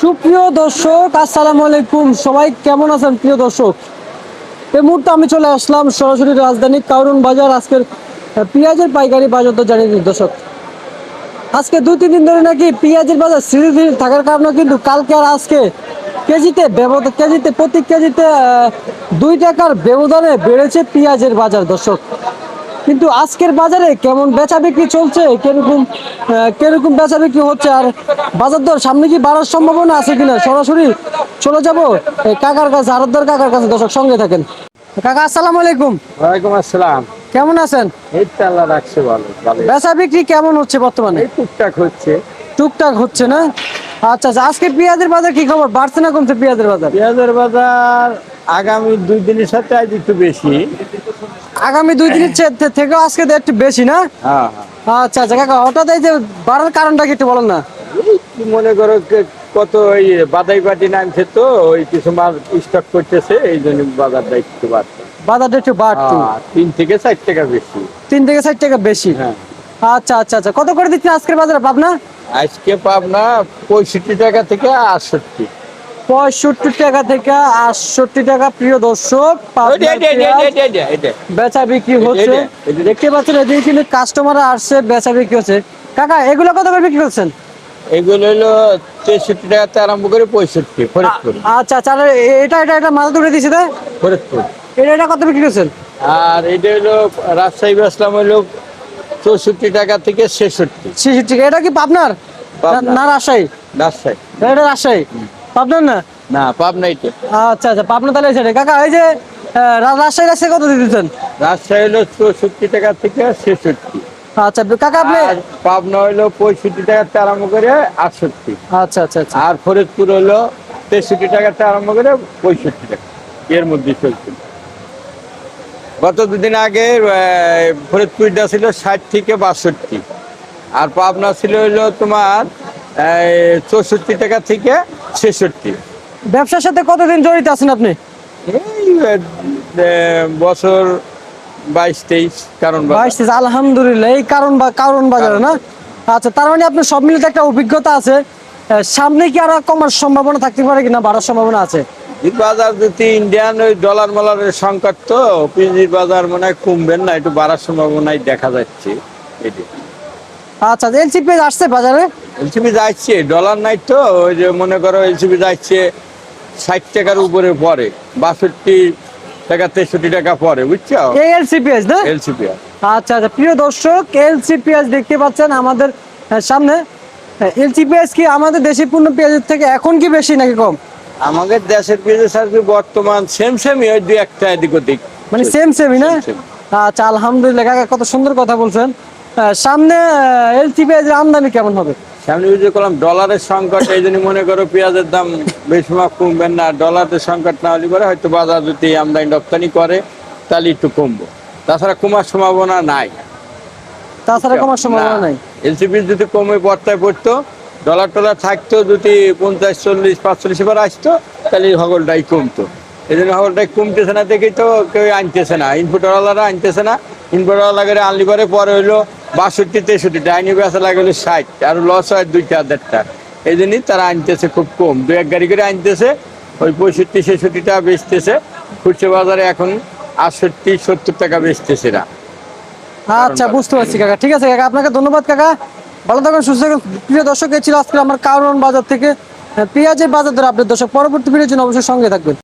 সুপ্রিয় দর্শক, আসসালামু আলাইকুম। সবাই কেমন আছেন প্রিয় দর্শক? এই মুহূর্তে আমি চলে আসলাম সরাসরি রাজধানী কারণ বাজার। আজকের পেঁয়াজের পাইকারি বাজার তো জানিয়ে দর্শক। আজকে দুই, তিন দিন ধরে নাকি পেঁয়াজের বাজার সিরিজ থাকার কারণে কিন্তু কালকে আর আজকে কেজিতে ব্যবধান, কেজিতে, প্রতি কেজিতে দুই টাকার ব্যবধানে বেড়েছে পেঁয়াজের বাজার দর্শক। কিন্তু আজকের বাজারে কেমন বেচা বিক্রি চলছে? কীরকম কীরকম বেচা বিক্রি হচ্ছে? আর বাজার দর সামনে কি বাড়ার সম্ভাবনা আছে কিনা? সরাসরি চলে যাব কাকার কাছে আরদার কাকার কাছে। দর্শক সঙ্গে থাকেন। কাকা আসসালামু আলাইকুম। ওয়ালাইকুম আসসালাম। কেমন আছেন? এই তো আল্লাহ রাখছে ভালো ভালো। বেচা বিক্রি কেমন হচ্ছে বর্তমানে? টুকটাক হচ্ছে। টুকটাক হচ্ছে না? আচ্ছা আচ্ছা আজকে পেঁয়াজের বাজার কি খবর? বাড়ছে না কমছে পেঁয়াজের বাজার? পেঁয়াজের বাজার আগামী দুই দিনের সাথে আজ একটু বেশি। আগামী দুই দিনের থেকেও আজকে একটু বেশি না? হ্যাঁ আচ্ছা আচ্ছা কাকা হঠাৎ এই যে বাড়ার কারণটা কি একটু বলেন না। মনে করো কত ওই বাদাই পাটি নামছে তো ওই কিছু মাল স্টক করতেছে এই জন্য বাজারটা একটু বাড়ছে। বাজারটা একটু বাড়তো হ্যাঁ, তিন থেকে চার টাকা বেশি। তিন থেকে ষাট টাকা বেশি। হ্যাঁ। আচ্ছা আচ্ছা আচ্ছা কত করে দিচ্ছেন আজকের বাজারে পাবনা? আজকে পাবনা পঁয়ষট্টি টাকা থেকে আটষট্টি। পঁয়ষট্টি টাকা থেকে আটষট্টি টাকা প্রিয় দর্শক। বেচা বিক্রি হচ্ছে। দেখতে পাচ্ছেন এদিকে কিন্তু কাস্টমার আসছে বেচা বিক্রি হচ্ছে। কাকা এগুলো কত করে বিক্রি করছেন? এগুলো হলো তেষট্টি টাকাতে আরম্ভ করে পঁয়ষট্টি ফরিদপুর। আচ্ছা আচ্ছা এটা এটা এটা মাথা তুলে দিয়েছে তাই? ফরিদপুর। এটা এটা কত বিক্রি করছেন? আর এটা হলো রাজশাহী হলো চৌষট্টি টাকা থেকে ছেষট্টি। ছেষট্টি এটা কি পাবনার? না রাজশাহী। রাজশাহী। এটা রাজশাহী। পাবনার না? না পাবনা এটা আচ্ছা আচ্ছা পাবনা তাহলে সেটা কাকা এই যে রাজশাহী রাজশাহী কত দিয়ে দিচ্ছেন রাজশাহী হলো চৌষট্টি টাকা থেকে ছেষট্টি। আচ্ছা কাকা আপনি পাবনা হলো পঁয়ষট্টি টাকাতে আরম্ভ করে আটষট্টি। আচ্ছা আচ্ছা আচ্ছা। আর ফরিদপুর হলো তেষট্টি টাকাতে আরম্ভ করে পঁয়ষট্টি টাকা। এর মধ্যে চলছে। গত দুদিন আগে ফরিদপুরটা ছিল ষাট থেকে বাষট্টি। আর পাবনা ছিল হলো তোমার চৌষট্টি টাকা থেকে ছেষট্টি। ব্যবসার সাথে কতদিন জড়িত আছেন আপনি? এই বছর বাইশ তেইশ কারণ বাইশ তেইশ, আলহামদুলিল্লাহ এই কারণ বা কারণ বাজারে না? আচ্ছা তার মানে আপনার সব মিলিয়ে একটা অভিজ্ঞতা আছে। সামনে কি আর কমার সম্ভাবনা থাকতে পারে কিনা? বাড়ার সম্ভাবনা আছে। বাজার যদি ইন্ডিয়ান ওই ডলার মলারের সংকট তো পিজির বাজার মনে হয় কমবেন না একটু বাড়ার সম্ভাবনাই দেখা যাচ্ছে। এটি। আচ্ছা এলসিপি আসছে বাজারে? এলসিবি যাচ্ছে ডলার নাই তো ওই যে মনে করো এলসিবি যাচ্ছে ষাট টাকার উপরে পরে বাষট্টি টাকা তেষট্টি টাকা পরে বুঝছ? এই এলসিপিএস না? এলসিবি আচ্ছা আচ্ছা প্রিয় দর্শক এলসিপিএস দেখতে পাচ্ছেন আমাদের আহ, সামনে। এলসিপিএস কি আমাদের দেশি পূর্ণ পেঁয়াজের থেকে এখন কি বেশি নাকি কম? আমাদের দেশের পেঁয়াজের সাথে বর্তমান সেম সেমই ওই দুই একটা এদিক ওদিক। মানে সেম সেমই না? আচ্ছা আলহামদুলিল্লাহ কাকা কত সুন্দর কথা বলছেন। সামনে এলসিপিএস এর আমদানি কেমন হবে? সামনে ওই করলাম ডলারের সংকট এই জন্য মনে করো পেঁয়াজের দাম বেশি মাপ কমবেন না। ডলারের সংকট না হলে পরে হয়তো বাজার যদি আমদানি রপ্তানি করে তাহলে একটু কমবো। তাছাড়া কমার সম্ভাবনা নাই। তাছাড়া কমার সম্ভাবনা নাই? এলসিবি যদি কমে পর্তায় পড়তো ডলার টলার থাকতো যদি পঞ্চাশ চল্লিশ পাঁচচল্লিশ এবার আসতো তাহলে হগলটাই কমতো। এই জন্য হগলটাই কমতেছে না দেখেই তো কেউ আনতেছে না। ইনপুটওয়ালারা আনতেছে না। ইনপুটওয়ালা আনলি পরে পরে হইল বাষট্টি তেষট্টি ডাইনি বেচা লাগে হলো ষাট আর লস হয় দুইটা দেড়টা। এই জন্যই তারা আনতেছে খুব কম। দু এক গাড়ি করে আনতেছে ওই পঁয়ষট্টি ছেষট্টিটা বেচতেছে। খুচরো বাজারে এখন আটষট্টি সত্তর টাকা বেচতেছে না আচ্ছা বুঝতে পারছি কাকা। ঠিক আছে কাকা আপনাকে ধন্যবাদ কাকা। ভালো থাকুন সুস্থ থাকুন। প্রিয় দর্শক ছিল আজকে আমার কারণ বাজার থেকে। পেঁয়াজের বাজার ধরে আপনার দর্শক পরবর্তী ভিডিওর জন্য অবশ্যই সঙ্গে থাকবেন।